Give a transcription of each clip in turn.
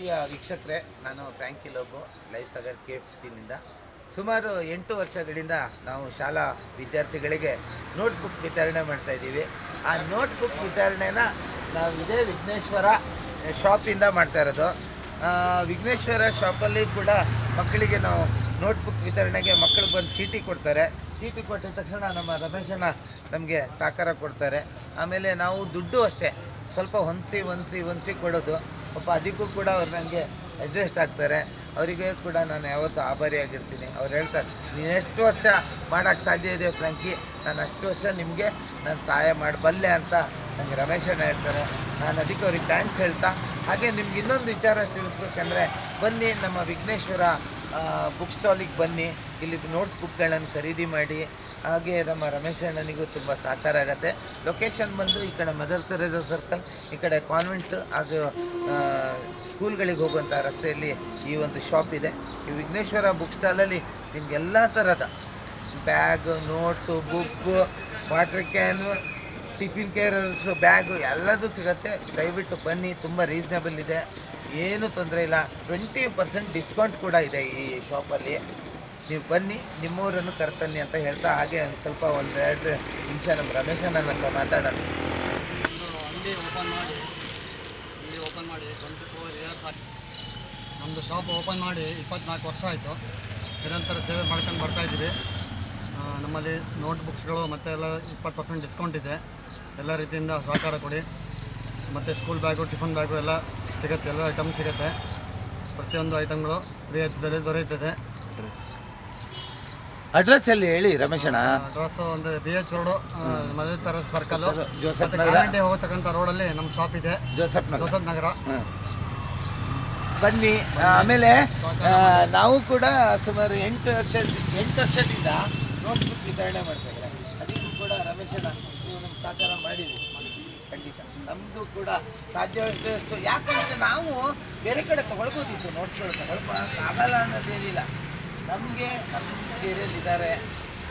ಪ್ರೀತಿಯ ವೀಕ್ಷಕರೇ, ನಾನು ಫ್ರ್ಯಾಂಕಿ ಲೋಬು, ಲೈಫ್ ಸಾಗರ್ ಕೆ ಫಿಫ್ಟೀನಿಂದ ಸುಮಾರು ಎಂಟು ವರ್ಷಗಳಿಂದ ನಾವು ಶಾಲಾ ವಿದ್ಯಾರ್ಥಿಗಳಿಗೆ ನೋಟ್ಬುಕ್ ವಿತರಣೆ ಮಾಡ್ತಾ ಇದ್ದೀವಿ. ಆ ನೋಟ್ಬುಕ್ ವಿತರಣೆನ ನಾವು ಇದೇ ವಿಘ್ನೇಶ್ವರ ಶಾಪಿಂದ ಮಾಡ್ತಾ ಇರೋದು. ವಿಘ್ನೇಶ್ವರ ಶಾಪಲ್ಲಿ ಕೂಡ ಮಕ್ಕಳಿಗೆ ನಾವು ನೋಟ್ಬುಕ್ ವಿತರಣೆಗೆ ಮಕ್ಕಳು ಬಂದು ಚೀಟಿ ಕೊಡ್ತಾರೆ. ಚೀಟಿ ಕೊಟ್ಟಿದ ತಕ್ಷಣ ನಮ್ಮ ರಮೇಶಣ್ಣ ನಮಗೆ ಸಹಕಾರ ಕೊಡ್ತಾರೆ. ಆಮೇಲೆ ನಾವು ದುಡ್ಡು ಅಷ್ಟೇ. ಸ್ವಲ್ಪ ಹೊಂದಿಸಿ ಹೊಂದಿಸಿ ಹೊಂದಿಸಿ ಕೊಡೋದು. ಪಾಪ ಅದಕ್ಕೂ ಕೂಡ ಅವ್ರು ನನಗೆ ಅಡ್ಜಸ್ಟ್ ಆಗ್ತಾರೆ. ಅವರಿಗೆ ಕೂಡ ನಾನು ಯಾವತ್ತೂ ಆಭಾರಿಯಾಗಿರ್ತೀನಿ. ಅವ್ರು ಹೇಳ್ತಾರೆ, ನೀನು ಎಷ್ಟು ವರ್ಷ ಮಾಡೋಕ್ಕೆ ಸಾಧ್ಯ ಇದೆ ಫ್ರಾಂಕಿ? ನಾನು ಅಷ್ಟು ವರ್ಷ ನಿಮಗೆ ನಾನು ಸಹಾಯ ಮಾಡಬಲ್ಲೆ ಅಂತ ನನಗೆ ರಮೇಶಣ್ಣ ಹೇಳ್ತಾರೆ. ನಾನು ಅದಕ್ಕೆ ಅವ್ರಿಗೆ ಥ್ಯಾಂಕ್ಸ್ ಹೇಳ್ತಾ, ಹಾಗೆ ನಿಮ್ಗೆ ಇನ್ನೊಂದು ವಿಚಾರ ತಿಳಿಸ್ಬೇಕಂದ್ರೆ, ಬನ್ನಿ ನಮ್ಮ ವಿಘ್ನೇಶ್ವರ ಬುಕ್ ಸ್ಟಾಲಿಗೆ ಬನ್ನಿ ಇಲ್ಲಿ ನೋಟ್ಸ್ ಬುಕ್ಗಳನ್ನು ಖರೀದಿ ಮಾಡಿ ಹಾಗೆ ನಮ್ಮ ರಮೇಶ್ ಅಣ್ಣನಿಗೂ ತುಂಬ ಸಹಕಾರ ಆಗುತ್ತೆ. ಲೊಕೇಶನ್ ಬಂದು ಈ ಕಡೆ ಮದರ್ ತೆರೇಸಾ ಸರ್ಕಲ್ ಈ ಕಡೆ ಕಾನ್ವೆಂಟ್ ಆ, ಸ್ಕೂಲ್ಗಳಿಗೆ ಹೋಗುವಂಥ ರಸ್ತೆಯಲ್ಲಿ ಈ ಒಂದು ಶಾಪ್ ಇದೆ. ಈ ವಿಘ್ನೇಶ್ವರ ಬುಕ್ ಸ್ಟಾಲಲ್ಲಿ ನಿಮ್ಗೆ ಎಲ್ಲ ಥರದ bag notes book water can tiffin carriers bag ಎಲ್ಲದೂ ಸಿಗುತ್ತೆ. ದಯವಿಟ್ಟು ಬನ್ನಿ ತುಂಬ ರೀಸ್ನೇಬಲ್ ಇದೆ. ಏನೂ ತೊಂದರೆ ಇಲ್ಲ. ಟ್ವೆಂಟಿ ಪರ್ಸೆಂಟ್ ಡಿಸ್ಕೌಂಟ್ ಕೂಡ ಇದೆ ಈ ಶಾಪಲ್ಲಿ ನೀವು ಬನ್ನಿ ನಿಮ್ಮೂರನ್ನು ಕರ್ತನ್ನಿ ಅಂತ ಹೇಳ್ತಾ ಹಾಗೆ ಒಂದು ಸ್ವಲ್ಪ ಒಂದೆರಡು ನಿಮಿಷ ನಮ್ಮ ರಮೇಶನ ಹತ್ರ ಮಾತಾಡೋಣ. ಒಂದು ಅಂಗಡಿ ಓಪನ್ ಮಾಡಿ ಇಲ್ಲಿ ಓಪನ್ ಮಾಡಿ ಟ್ವೆಂಟಿ ಫೋರ್ ಇಯರ್ಸ್ ನಮ್ಮದು ಶಾಪ್ ಓಪನ್ ಮಾಡಿ ಇಪ್ಪತ್ನಾಲ್ಕು ವರ್ಷ ಆಯಿತು. ನಿರಂತರ ಸೇವೆ ಮಾಡ್ಕೊಂಡು ಬರ್ತಾ ಇದ್ದೀವಿ. ಆ, ನಮ್ಮಲ್ಲಿ ನೋಟ್ ಬುಕ್ಸ್ಗಳು ಮತ್ತು ಎಲ್ಲ ಇಪ್ಪತ್ತು ಪರ್ಸೆಂಟ್ ಡಿಸ್ಕೌಂಟ್ ಇದೆ. ಎಲ್ಲ ರೀತಿಯಿಂದ ಸಹಕಾರ ಕೊಡಿ. ಮತ್ತು ಸ್ಕೂಲ್ ಬ್ಯಾಗು ಟಿಫನ್ ಬ್ಯಾಗು ಎಲ್ಲ ಸಿಗುತ್ತೆ. ಎಲ್ಲ ಐಟಮ್ ಸಿಗುತ್ತೆ. ಪ್ರತಿಯೊಂದು ಐಟಮ್ಗಳು ರಿಯಾಯಿತಿದಲ್ಲಿ ದೊರೆಯುತ್ತದೆ. ಅಡ್ರೆಸ್ ಎಲ್ಲಿ ಹೇಳಿ ರಮೇಶಣ್ಣ ಅಡ್ರೆಸ್ ಒಂದು ಬಿ ಎಚ್ ರೋಡು ಮದುವೆ ತರ ಸರ್ಕಲ್ ಜೋಸಫ್ ನಗರ. ಕಾನ್ವೆಂಟಿಗೆ ಹೋಗತಕ್ಕಂಥ ರೋಡಲ್ಲಿ ನಮ್ಮ ಶಾಪ್ ಇದೆ. ಜೋಸಫ್ ಜೋಸಫ್ ನಗರ. ಬನ್ನಿ. ಆಮೇಲೆ ನಾವು ಕೂಡ ಸುಮಾರು ಎಂಟು ವರ್ಷ ಎಂಟು ವರ್ಷದಿಂದ ನೋಟ್ಬುಕ್ ವಿತರಣೆ ಮಾಡ್ತಾ ಇದ್ದಾರೆ. ಅದಕ್ಕೂ ಕೂಡ ರಮೇಶಣ್ಣ ನೀವು ನಮ್ಗೆ ಸಹಕಾರ ಮಾಡಿದ್ರಿ ಖಂಡಿತ. ನಮ್ಮದು ಕೂಡ ಸಾಧ್ಯವಾದಷ್ಟು ಯಾಕಂದ್ರೆ ನಾವು ಬೇರೆ ಕಡೆ ತಗೊಳ್ಬೋದಿತ್ತು ನೋಟ್ಸ್ಗಳು ತಗೊಳ್ಬೋ ಆಗಲ್ಲ ಅನ್ನೋದೇನಿಲ್ಲ. ನಮಗೆ ನಮ್ಮ ಏರಿಯಲ್ಲಿ ಇದ್ದಾರೆ.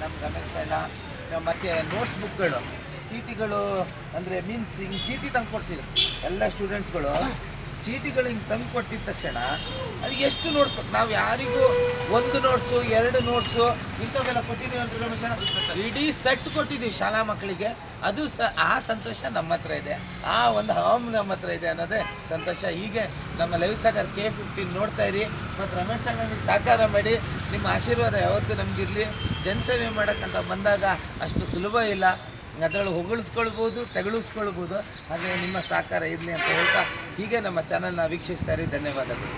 ನಮ್ಮ ರಮೇಶ್ ಅಣ್ಣ ಮತ್ತೆ ನೋಟ್ಸ್ ಬುಕ್ಗಳು ಚೀಟಿಗಳು ಅಂದರೆ ಮೀನ್ಸ್ ಹಿಂಗೆ ಚೀಟಿ ತಂದು ಕೊಡ್ತಿದ್ರು ಎಲ್ಲ ಸ್ಟೂಡೆಂಟ್ಸ್ಗಳು ಚೀಟಿಗಳು ಹಿಂಗೆ ತಂದು ಕೊಟ್ಟಿದ್ದ ತಕ್ಷಣ ಅದು ಎಷ್ಟು ನೋಡ್ಬೇಕು? ನಾವು ಯಾರಿಗೂ ಒಂದು ನೋಟ್ಸು ಎರಡು ನೋಟ್ಸು ಇಂಥವೆಲ್ಲ ಕೊಟ್ಟಿದ್ದೀವಿ ಅಂತ ರಮೇಶ್ ಇಡೀ ಸೆಟ್ ಕೊಟ್ಟಿದ್ದೀವಿ ಶಾಲಾ ಮಕ್ಕಳಿಗೆ. ಅದು ಸ, ಆ ಸಂತೋಷ ನಮ್ಮ ಹತ್ರ ಇದೆ. ಆ ಒಂದು ಹಮ್ ನಮ್ಮ ಹತ್ರ ಇದೆ ಅನ್ನೋದೇ ಸಂತೋಷ. ಹೀಗೆ ನಮ್ಮ ಲೈವ್ ಸಾಗರ್ ಕೆ ಫಿಫ್ಟೀನ್ ನೋಡ್ತಾ ಇರಿ. ಮತ್ತು ರಮೇಶ್ ಅಣ್ಣನಿಗೆ ಸಹಕಾರ ಮಾಡಿ, ನಿಮ್ಮ ಆಶೀರ್ವಾದ ಯಾವತ್ತೂ ನಮಗಿರಲಿ. ಜನಸೇವೆ ಮಾಡೋಕ್ಕಂತ ಬಂದಾಗ ಅಷ್ಟು ಸುಲಭ ಇಲ್ಲ. ಅದರೊಳಗೆ ಹೊಗಳಿಸ್ಕೊಳ್ಬೋದು, ತೆಗಳಿಸ್ಕೊಳ್ಬೋದು. ಆದರೆ ನಿಮ್ಮ ಸಹಕಾರ ಇರಲಿ ಅಂತ ಹೇಳ್ತಾ ಹೀಗೆ ನಮ್ಮ ಚಾನಲ್ನ ವೀಕ್ಷಿಸ್ತಾ ಇರಿ. ಧನ್ಯವಾದಗಳು.